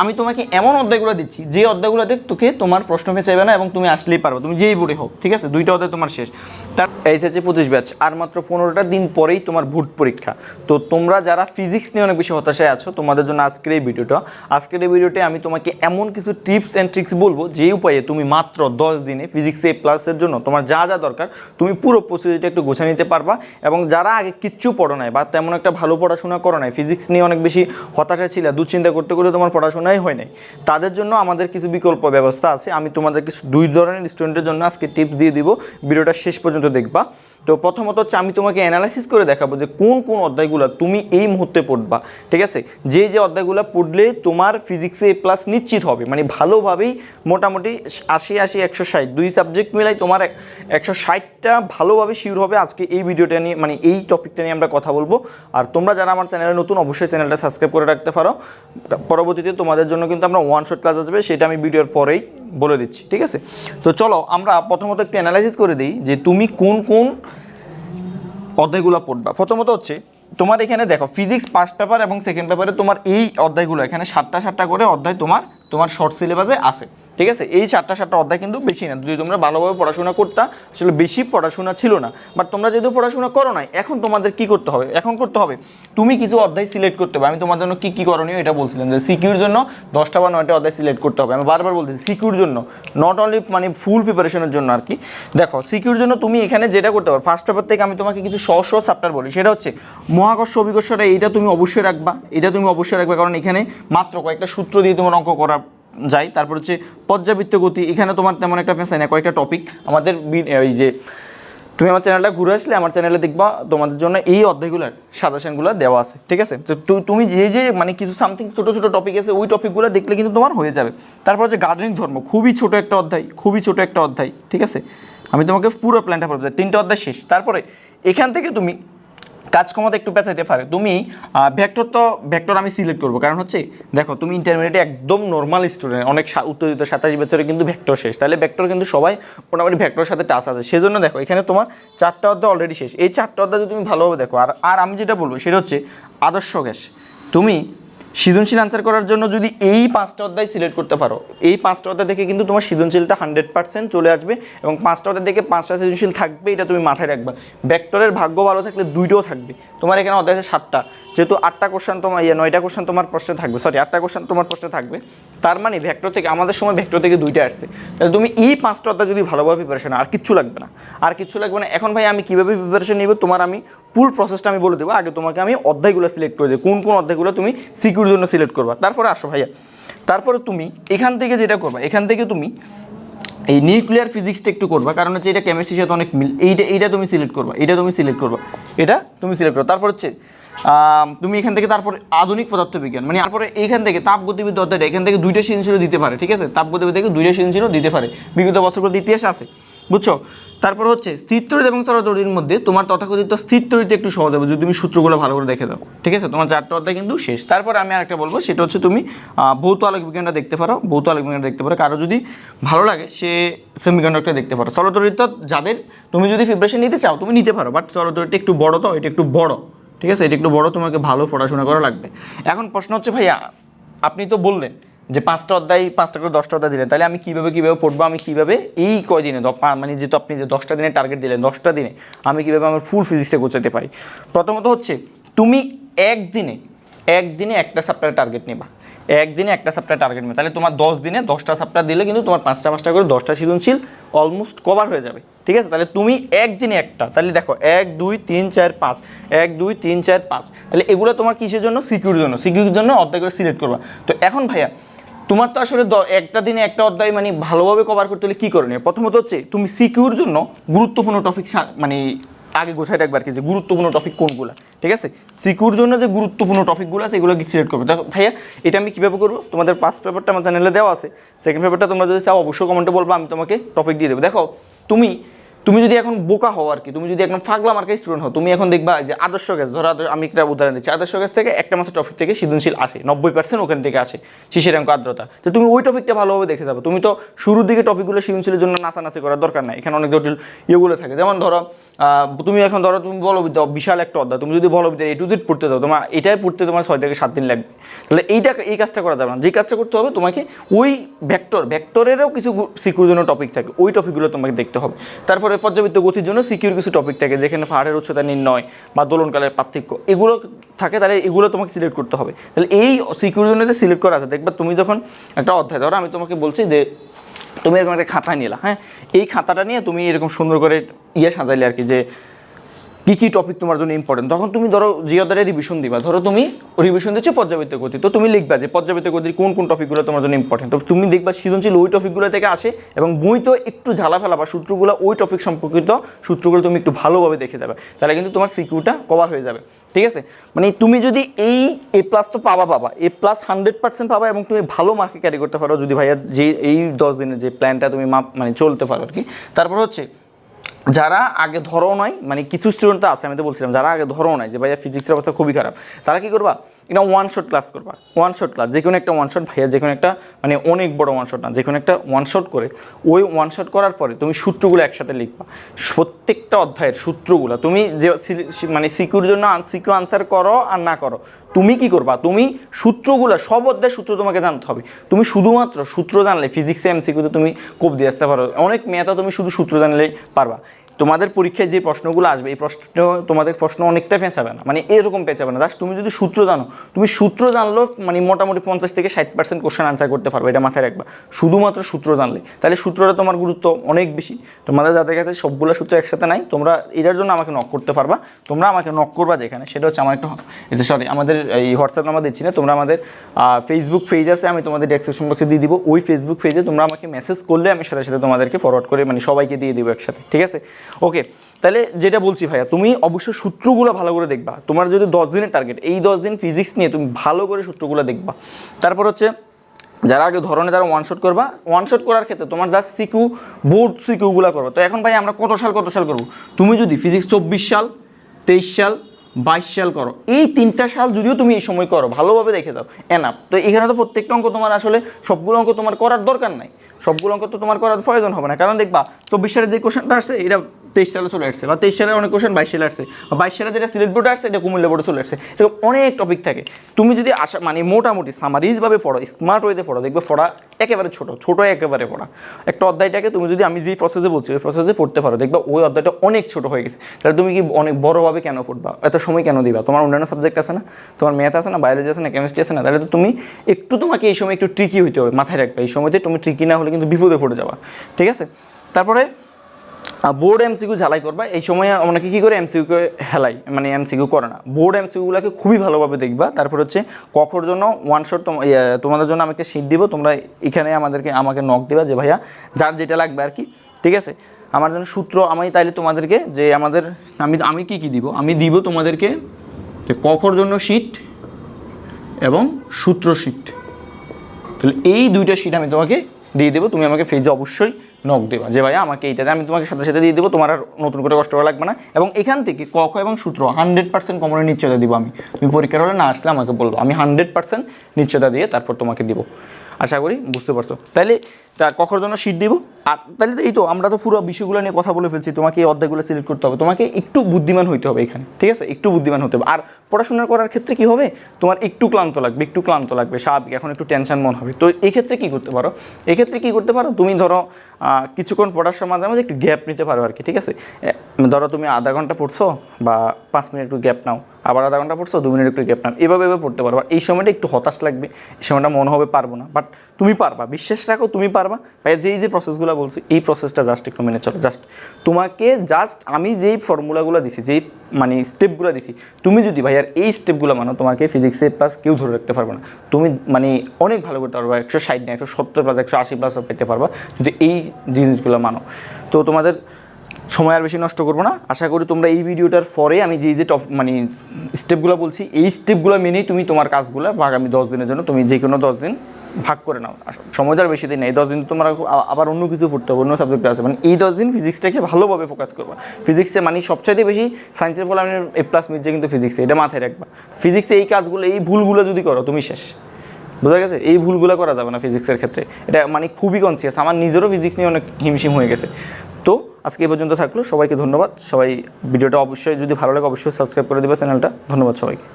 আমি তোমাকে এমন অধ্যায়গুলো দিচ্ছি, যে অধ্যায়গুলোতে তোকে তোমার প্রশ্ন চাইবে না এবং তুমি আসলেই পারবে, তুমি যেই বোর্ডে হোক, ঠিক আছে? দুইটা অধ্যায় তোমার শেষ। তার এইচএসসি পঁচিশ ব্যাচ, আর মাত্র পনেরোটা দিন পরেই তোমার ভোট পরীক্ষা। তো তোমরা যারা ফিজিক্স নিয়ে অনেক বেশি হতাশায় আছো, তোমাদের জন্য আজকের এই ভিডিওটা আজকের এই ভিডিওতে আমি তোমাকে এমন কিছু টিপস অ্যান্ড ট্রিক্স বলব যে উপায়ে তুমি মাত্র দশ দিনে ফিজিক্স এ প্লাসের জন্য তোমার যা যা দরকার, তুমি পুরো প্রস্তুতিটা একটু গোছা নিতে পারবা। এবং যারা আগে কিচ্ছু পড়ো নাই বা তেমন একটা ভালো পড়াশোনা করো নাই ফিজিক্স নিয়ে অনেক বেশি হতাশা ছিল, দুশ্চিন্তা করতে করতে তোমার পড়াশোনাই হয় নাই। তাদের জন্য আমাদের কিছু বিকল্প ব্যবস্থা আছে। আমি তোমাদের কিছু দুই ধরনের স্টুডেন্টের জন্য আজকে টিপস দিয়ে দিব। ভিডিওটা শেষ পর্যন্ত দেখবা। তো প্রথমত হচ্ছে আমি তোমাকে অ্যানালাইসিস করে দেখাবো যে কোন কোন অধ্যায়গুলো তুমি এই মুহূর্তে পড়বা। ঠিক আছে? যে যে অধ্যায়গুলো পড়লে তোমার ফিজিক্সে এ প্লাস নিশ্চিত হবে। মানে ভালোভাবেই মোটামুটি আশি আশি, একশো ষাট দুই সাবজেক্ট মিলাই তোমার এক- একশো ষাটটা ভালোভাবে শিওর হবে আজকে এই ভিডিওটা নিয়ে মানে এই টপিকটা নিয়ে আমরা কথা বলব। আর তোমরা যারা আমার চ্যানেলে নতুন, অবশ্যই চ্যানেলটা সাবস্ক্রাইব করে রাখতে পারো। পরবর্তীতে তোমাদের জন্য কিন্তু আমরা ওয়ান শট ক্লাস আসবে, সেটা আমি ভিডিওর পরেই বলে দিচ্ছি, ঠিক আছে? তো চলো, আমরা প্রথমত একটু অ্যানালাইসিস করে দিই যে তুমি কোন কোন অধ্যায়গুলো পড়বা। প্রথমত হচ্ছে, তোমার এখানে দেখো ফিজিক্স ফার্স্ট পেপার এবং সেকেন্ড পেপারে তোমার এই অধ্যায়গুলো, এখানে সাতটা সাতটা করে অধ্যায় তোমার তোমার শর্ট সিলেবাসে আছে। ঠিক আছে? এই চারটা সাতটা অধ্যায় কিন্তু বেশি না। যদি তোমরা ভালোভাবে পড়াশোনা করতা, আসলে বেশি পড়াশোনা ছিল না। বাট তোমরা যেহেতু পড়াশোনা করো নাই, এখন তোমাদের কি করতে হবে? এখন করতে হবে, তুমি কিছু অধ্যায় সিলেক্ট করতে হবে। আমি তোমার জন্য কী কী করণীয় এটা বলছিলাম যে সিকিউর জন্য দশটা বা নয়টা অধ্যায় সিলেক্ট করতে হবে। আমি বারবার বলতেছি সিকিউর জন্য নট অনলি মানে ফুল প্রিপারেশনের জন্য আর কি। দেখো সিকিউর জন্য তুমি এখানে যেটা করতে পারো ফার্স্ট পেপার থেকে আমি তোমাকে কিছু সহজ সহজ চ্যাপ্টার বলি। সেটা হচ্ছে, মহাকর্ষ অভিকর্ষটা এইটা তুমি অবশ্যই রাখবা এটা তুমি অবশ্যই রাখবে। কারণ এখানে মাত্র কয়েকটা সূত্র দিয়ে তোমার অঙ্ক করা যায় তারপর হচ্ছে পর্যাবৃত্ত গতি, এখানে তোমার তেমন একটা ফেসাই না কয়েকটা টপিক আমাদের এই যে তুমি আমার চ্যানেলটা ঘুরে আসলে আমার চ্যানেলে দেখবা তোমাদের জন্য এই অধ্যায়গুলোর সাজেশনগুলো দেওয়া আছে, ঠিক আছে? তো তুমি যে যে মানে কিছু সামথিং ছোটো ছোটো টপিক আছে, ওই টপিকগুলো দেখলে কিন্তু তোমার হয়ে যাবে। তারপর হচ্ছে গার্ডেনিং ধর্ম, খুবই ছোট একটা অধ্যায়, খুবই ছোট একটা অধ্যায়, ঠিক আছে? আমি তোমাকে পুরো প্ল্যানটা বলব তিনটা অধ্যায় শেষ। তারপরে এখান থেকে তুমি কাজ একটু পেঁচাইতে পারে। তুমি ভেক্টর তো ভেক্টর আমি সিলেক্ট করব। কারণ হচ্ছে, দেখো, তুমি ইন্টারমিডিয়েটে একদম নর্মাল স্টুডেন্ট অনেক উত্তেজিত, সাতাশ বছরে কিন্তু ভেক্টর শেষ। তাহলে ভেক্টর কিন্তু সবাই মোটামুটি ভেক্টরের সাথে টাচ আছে। সেজন্য দেখো, এখানে তোমার চারটা অধ্যায় অলরেডি শেষ। এই চারটা অধ্যায় তুমি ভালোভাবে দেখো, আর আর আমি যেটা বলব, সেটা হচ্ছে আদর্শ গ্যাস। তুমি সৃজনশীল আনসার করার জন্য যদি এই পাঁচটা অধ্যায় সিলেক্ট করতে পারো, এই পাঁচটা অধ্যায় থেকে কিন্তু তোমার সৃজনশীলটা হান্ড্রেড পার্সেন্ট চলে আসবে এবং পাঁচটা অধ্যায় থেকে পাঁচটা সৃজনশীল থাকবে, এটা তুমি মাথায় রাখবা। ব্যাক্টরের ভাগ্য ভালো থাকলে দুইটাও থাকবে। তোমার এখানে অধ্যায় আছে সাতটা, যেহেতু আটটা কোশ্চেন তোমার ইয়ে নয়টা কোশ্চেন তোমার প্রশ্নে থাকবে সরি আটটা কোশ্চেন তোমার প্রশ্নে থাকবে। তার মানে ভেক্টর থেকে, আমাদের সময় ভেক্টর থেকে দুইটা আসছে। তাহলে তুমি এই পাঁচটা অধ্যায় যদি ভালোভাবে প্রিপারেশন আর কিচ্ছু লাগবে না। আর কিচ্ছু লাগবে না। এখন ভাই আমি কীভাবে প্রিপারেশন নিব? তোমার আমি ফুল প্রসেসটা আমি বলে দেবো। আগে তোমাকে আমি অধ্যায়গুলো সিলেক্ট করে দেবো। কোন কোন অধ্যায়গুলো তুমি সিকিউর জন্য সিলেক্ট করবা। তারপরে আসো ভাইয়া। তারপরে তুমি এখান থেকে যেটা করবা, এখান থেকে তুমি এই নিউক্লিয়ার ফিজিক্সটা একটু করবা। কারণ হচ্ছে এটা কেমিস্ট্রির সাথে অনেক মিল এইটা এইটা তুমি সিলেক্ট করবা। এটা তুমি সিলেক্ট করবা। এটা তুমি সিলেক্ট করবা। তারপর হচ্ছে তুমি এখান থেকে তারপরে আধুনিক পদার্থবিজ্ঞান মানে তারপরে এখান থেকে তাপ গতিবিদ্যা অধ্যায়টা এখান থেকে দুইটা সৃজনশীল দিতে পারে, ঠিক আছে? তাপ গতিবিদ্যা থেকে দুইটা সৃজনশীল দিতে পারে। বিগত বছরগুলোতে ইতিহাস আছে, বুঝছ? তারপর হচ্ছে স্থির তড়িৎ এবং চর তড়িৎর মধ্যে তোমার তথাকথিত স্থির তড়িতে একটু সহজ হবে, যদি তুমি সূত্রগুলো ভালো করে দেখে দাও, ঠিক আছে? তোমার চারটা অধ্যায় কিন্তু শেষ। তারপরে আমি আরেকটা বলব, সেটা হচ্ছে তুমি ভৌত আলোক বিজ্ঞানটা দেখতে পারো, ভৌত আলোক বিজ্ঞানটা দেখতে পারো। কারও যদি ভালো লাগে, সে সেমিকন্ডাক্টর দেখতে পারো। চলতরিত যাদের, তুমি যদি প্রিপারেশন নিতে চাও, তুমি নিতে পারো বাট চলতরিটা একটু বড় তো, এটা একটু বড়। ঠিক আছে? এটা একটু বড়, তোমাকে ভালো পড়াশোনা করা লাগবে। এখন প্রশ্ন হচ্ছে, ভাইয়া, আপনি তো বললেন যে পাঁচটা অধ্যায়, পাঁচটা করে দশটা অধ্যায় দিলেন। তাহলে আমি কীভাবে কীভাবে পড়ব? আমি কীভাবে এই কয়দিনে দিনে মানে যেহেতু আপনি যে দশটা দিনে টার্গেট দিলেন, দশটা দিনে, আমি কীভাবে আমার ফুল ফিজিক্সটা গোছাতে পারি? প্রথমত হচ্ছে, তুমি একদিনে একদিনে একটা সাপ্তাহের টার্গেট নেবা। একদিনে একটা সাপ্টার টার্গেট নেবে। তাহলে তোমার দশ দিনে দশটা সাপ্টার দিলে কিন্তু তোমার পাঁচটা পাঁচটা করে দশটা সৃজনশীল অলমোস্ট কভার হয়ে যাবে। ঠিক আছে? তাহলে তুমি একদিনে একটা, তাহলে দেখো, এক, দুই, তিন, চার, পাঁচ, এক, দুই, তিন, চার, পাঁচ, তাহলে এগুলো তোমার কিসের জন্য? সিকিউর জন্য। সিকিউর জন্য অধ্যায় করে সিলেক্ট করবা। তো এখন ভাইয়া, তোমার তো আসলে একটা দিনে একটা অধ্যায় মানে ভালোভাবে কভার করতে হলে কী করণীয়? প্রথমত হচ্ছে, তুমি সিকিউর জন্য গুরুত্বপূর্ণ টপিক মানে আগে গোছাই রাখবে আর কি যে গুরুত্বপূর্ণ টপিক কোনগুলো, ঠিক আছে? সিকিউর জন্য যে গুরুত্বপূর্ণ টপিকগুলো আছে, এগুলো সিলেক্ট করবে? দেখো ভাইয়া, এটা আমি কীভাবে করব? তোমাদের ফার্স্ট পেপারটা আমার চ্যানেলে দেওয়া আছে সেকেন্ড পেপারটা তোমরা যদি চাও, অবশ্যই কমেন্টে বলব, আমি তোমাকে টপিক দিয়ে দেবো। দেখো, তুমি তুমি যদি এখন বোকা হও আর কি, তুমি যদি এখন ফাগলা মার্কা স্টুডেন্ট হও, তুমি এখন দেখবা যে আদর্শ গ্যাস ধরো আমি একটা উদাহরণ দিচ্ছি, আদর্শ গ্যাস থেকে একটা মাসের টপিক থেকে সৃজনশীল আসে, নব্বই পার্সেন্ট ওখান থেকে আসে, শিশির অঙ্ক আর্দ্রতা তো তুমি ওই টপিকটা ভালোভাবে দেখে যাবে। তুমি তো শুরুর দিকে টপিকগুলো সৃজনশীলের জন্য নাচানাচি করার দরকার নাই, এখানে অনেক জটিল ইয়েগুলো থাকে। যেমন ধরো তুমি এখন ধরো তুমি বলবিদ্যা, বিশাল একটা অধ্যায়। তুমি যদি বলবিদ্যা এ টু জেড পড়তে দাও তোমার এটাই পড়তে তোমার ছয় থেকে সাত দিন লাগবে। তাহলে এইটা, এই কাজটা করা যাবে না। যে কাজটা করতে হবে, তোমাকে ওই ভেক্টর ভেক্টরেরও কিছু সিকিউর জন্য টপিক থাকে। ওই টপিকগুলো তোমাকে দেখতে হবে। তারপরে পর্যাবৃত্ত গতির জন্য সিকিউর কিছু টপিক থাকে, যেখানে পাহাড়ের উচ্চতা নির্ণয় বা দোলনকালের পার্থক্য। এগুলো থাকে, তাহলে এগুলো তোমাকে সিলেক্ট করতে হবে। তাহলে এই সিকিউর জন্য যে সিলেক্ট করা আছে, দেখবা তুমি যখন একটা অধ্যায়, ধরো আমি তোমাকে বলছি যে তুমি এরকম একটা খাতা নিলা হ্যাঁ? এই খাতাটা নিয়ে তুমি এরকম সুন্দর করে ইয়ে সাজাইলে আর কি যে কী কী টপিক তোমার জন্য ইম্পর্টেন্ট তখন তুমি ধরো অধ্যায়ে রিভিশন দিবা। ধরো তুমি রিভিশন দিচ্ছ পর্যাবৃত্ত গতি। তো তুমি লিখবা যে পর্যাবৃত্ত গতির কোন কোন টপিকগুলো তোমার জন্য ইম্পর্টেন্ট তো তুমি দেখবা সৃজনশীল ওই টপিকগুলো থেকে আসে এবং বই তো একটু ঝালা ফেলা বা সূত্রগুলো ওই টপিক সম্পর্কিত সূত্রগুলো তুমি একটু ভালোভাবে দেখে যাবে। তাহলে কিন্তু তোমার সিকিউটা কভার হয়ে যাবে। ঠিক আছে? মানে তুমি যদি এই এ প্লাস তো পাবা পাবা। এ প্লাস হান্ড্রেড পার্সেন্ট পাবা এবং তুমি ভালো মার্কে ক্যারি করতে পারো যদি ভাইয়া যে এই দশ দিনের যে প্ল্যানটা তুমি মাপ মানে চলতে পারো আর কি। তারপর হচ্ছে যারা আগে ধরো নয় মানে কিছু স্টুডেন্ট আছে, আমি তো বলছিলাম, যারা আগে ধরো নয় যে, ভাইয়া ফিজিক্সের অবস্থা খুবই খারাপ। তারা কি করবা? এটা ওয়ান শট ক্লাস করবা। ওয়ান শট ক্লাস যে কোনো একটা ওয়ান শট ভাইয়া যে কোনো একটা মানে অনেক বড় ওয়ান শট না যে কোনো একটা ওয়ান শট করে, ওই ওয়ান শট করার পরে তুমি সূত্রগুলো একসাথে লিখবা। প্রত্যেকটা অধ্যায়ের সূত্রগুলো, তুমি যে মানে সিকিউর জন্য সিকিউ আনসার করো আর না করো, তুমি কি করবা? তুমি সূত্রগুলো, সব অধ্যায়ের সূত্র তোমাকে জানতে হবে। তুমি শুধুমাত্র সূত্র জানলে ফিজিক্সে এমসিকিউতে তুমি কোপ দিয়ে আসতে পারো, অনেক মেয়াদা তুমি শুধু সূত্র জানলেই পারবা। তোমাদের পরীক্ষায় যে প্রশ্নগুলো আসবে, এই প্রশ্ন, তোমাদের প্রশ্ন অনেকটা পেঁচাবে না। মানে এরকম পেঁচাবে না। দাস তুমি যদি সূত্র জানো, তুমি সূত্র জানলেও মানে মোটামুটি পঞ্চাশ থেকে ষাট পার্সেন্ট কোশ্চেন আনসার করতে পারবে, এটা মাথায় রাখবা। শুধুমাত্র সূত্র জানলে। তাহলে সূত্রটা তোমার গুরুত্ব অনেক বেশি। তোমাদের যাদের কাছে সবগুলো সূত্র একসাথে নাই, তোমরা এটার জন্য আমাকে নক করতে পারবা। তোমরা আমাকে নক করবা যেখানে, সেটা হচ্ছে আমার একটা এটা সরি আমাদের এই হোয়াটসঅ্যাপ নাম্বার দিচ্ছি না, তোমরা আমাদের ফেসবুক পেজ আছে, আমি তোমাদের ডেসক্রিপশন বক্সে দিয়ে দিব। ওই ফেসবুক পেজে তোমরা আমাকে মেসেজ করলে আমি সাথে সাথে তোমাদেরকে ফরওয়ার্ড করে মানে সবাইকে দিয়ে দিব একসাথে। ঠিক আছে? ওকে তাহলে যেটা বলছি ভাইয়া, তুমি অবশ্যই সূত্রগুলো ভালো করে দেখবা। তোমার যদি দশ দিনের টার্গেট এই দশ দিন ফিজিক্স নিয়ে তুমি ভালো করে সূত্রগুলো দেখবা। তারপর হচ্ছে, যারা আগে ধরনের তারা ওয়ান শট করবা। ওয়ান শট করার ক্ষেত্রে তোমার জাস্ট সিকিউ বোর্ড সিকিউগুলো করব। তো এখন ভাই আমরা কত সাল কত সাল করব? তুমি যদি ফিজিক্স চব্বিশ সাল, তেইশ সাল বাইশ সাল করো। এই তিনটা সাল যদিও তুমি এই সময় করো, ভালোভাবে দেখে দাও। এনাপ তো এখানে তো প্রত্যেকটা অঙ্ক তোমার আসলে সবগুলো অঙ্ক তোমার করার দরকার নাই। সবগুলো অঙ্ক তো তোমার করার প্রয়োজন হবে না। কারণ দেখবা, চব্বিশ সালের যে কোশ্চেনটা আসছে, এটা তেইশ সালে চলে আসছে বা তেইশ সালের অনেক কোশ্চেন বাইশ সালে আসছে। বা বাইশ সালে যেটা সিলেট বোর্ডে আসছে, এটা কুমিল্লা বোর্ডে চলে আসছে। এরকম অনেক টপিক থাকে। তুমি যদি আশা মানে মোটামুটি সামারিজভাবে পড়ো স্মার্ট ওয়েতে পড়ো, দেখবে পড়া একেবারে ছোট ছোট একেবারে পড়া একটা অধ্যায়টাকে তুমি যদি আমি যে প্রসেসে বলছি, ওই প্রসেসে পড়তে পারো, দেখবা ওই অধ্যায়টা অনেক ছোট হয়ে গেছে। তাহলে তুমি কি অনেক বড়োভাবে কেন পড়বা? এত সময় কেন দিবা? তোমার অন্যান্য সাবজেক্ট আছে না? তোমার ম্যাথ আছে না? বায়োলজি আছে না? কেমিস্ট্রি আছে না? তাহলে তো তুমি একটু তোমাকে এই সময় একটু ট্রিকি হইতে হবে, মাথায় রাখবে। এই সময়তে তুমি ট্রিকি না হলে কিন্তু বিপদে পড়ে যাবা। ঠিক আছে? তারপরে বোর্ড এমসিকিউ ঝালাই করবা, এই সময় অনেকে কী করে এমসিকিউ হেলাই মানে এমসিকিউ করে না। বোর্ড এমসিকিউগুলোকে খুবই ভালোভাবে দেখবা, তারপর হচ্ছে কখর জন্য ওয়ান শট তোমাদের জন্য আমি একটা সিট দিব, তোমরা এখানে আমাদেরকে, আমাকে নক দিবা যে, ভাইয়া, যার যেটা লাগবে আর কি। ঠিক আছে? আমার জন্য সূত্র, আমি তাইলে তোমাদেরকে যে আমাদের, আমি আমি কি কি দিব? আমি দিব তোমাদেরকে কখর জন্য শীট এবং সূত্র শীট তাহলে এই দুইটা শিট আমি তোমাকে দিয়ে দেবো, তুমি আমাকে ফেজে অবশ্যই নক দেবা। যে ভাইয়া, আমাকে এইটাতে আমি তোমাকে সাথে সাথে দিয়ে দেবো, তোমার আর নতুন করে কষ্ট করা লাগবে না। এবং এখান থেকে ক এবং সূত্র হান্ড্রেড পার্সেন্ট কমনের নিশ্চয়তা দিব আমি। তুমি পরীক্ষার হলে না আসলে আমাকে বলব, আমি হান্ড্রেড পার্সেন্ট নিশ্চয়তা দিয়ে তারপর তোমাকে দিব। আশা করি বুঝতে পারছ। তাইলে তা কখন জন্য শিট দিব? আর তাহলে তো এই তো আমরা তো পুরো বিষয়গুলো নিয়ে কথা বলে ফেলছি, তোমাকে এই অধ্যায়গুলো সিলেক্ট করতে হবে। তোমাকে একটু বুদ্ধিমান হইতে হবে এখানে, ঠিক আছে? একটু বুদ্ধিমান হতে হবে। আর পড়াশোনা করার ক্ষেত্রে কি হবে? তোমার একটু ক্লান্ত লাগবে, একটু ক্লান্ত লাগবে, স্বাভাবিক, এখন একটু টেনশন মন হবে। তো এই ক্ষেত্রে কী করতে পারো? এক্ষেত্রে কী করতে পারো? তুমি ধরো কিছুক্ষণ পড়ার সময় মাঝে মাঝে একটু গ্যাপ নিতে পারো আর কি ঠিক আছে? ধরো তুমি আধা ঘণ্টা পড়ছো বা পাঁচ মিনিট একটু গ্যাপ নাও। আবার আধা ঘণ্টা পড়ছো, দু মিনিট একটু গ্যাপ নাও। এভাবে এভাবে পড়তে পারবা। এই সময়টা একটু হতাশ লাগবে, এই সময়টা মনে হবে পারব না। বাট তুমি পারবা, বিশ্বাস রাখো, তুমি পারবা। ভাই যেই যে প্রসেসগুলো বলছি, এই প্রসেসটা জাস্ট একটু মেনে চলো। জাস্ট তোমাকে জাস্ট আমি যেই ফর্মুলাগুলো দিছি, যেই মানে স্টেপগুলো দিছি, তুমি যদি ভাই আর এই স্টেপগুলো মানো, তোমাকে ফিজিক্সে প্লাস কেউ ধরে রাখতে পারবে না। তুমি মানে অনেক ভালো করতে পারবা, একশো ষাট না, একশো সত্তর প্লাস একশো আশি প্লাস পেতে পারবা, যদি এই জিনিসগুলো মানো। তো তোমাদের সময় আর বেশি নষ্ট করব না। আশা করি তোমরা এই ভিডিওটার পরে আমি যেই যে টপ মানে স্টেপগুলো বলছি, এই স্টেপগুলো মেনেই তুমি তোমার কাজগুলো বা আগামী দশ দিনের জন্য তুমি যে কোনো দশ দিন ভাগ করে নাও। সময় আর বেশি দিন নেই। দশ দিন তোমার আবার অন্য কিছু পড়তে হবে, অন্য সাবজেক্টে আছে। মানে এই দশ দিন ফিজিক্সটাকে ভালোভাবে ফোকাস করবা। ফিজিক্সে মানে সবচাইতে বেশি সায়েন্সের ফলে আমি এ প্লাস মিটছে কিন্তু ফিজিক্সে এটা মাথায় রাখবা। ফিজিক্সে এই কাজগুলো, এই ভুলগুলো যদি করো, তুমি শেষ। বোঝা গেছে? এই ভুলগুলো করা যাবে না ফিজিক্সের ক্ষেত্রে। এটা মানে খুবই কনসিয়াস আমার নিজেরও ফিজিক্স নিয়ে অনেক হিমশিম হয়ে গেছে। তো আজকে এই পর্যন্ত থাকল, সবাইকে ধন্যবাদ। সবাই ভিডিওটা অবশ্যই, যদি ভালো লাগে, অবশ্যই সাবস্ক্রাইব করে দেবে চ্যানেলটা ধন্যবাদ সবাইকে।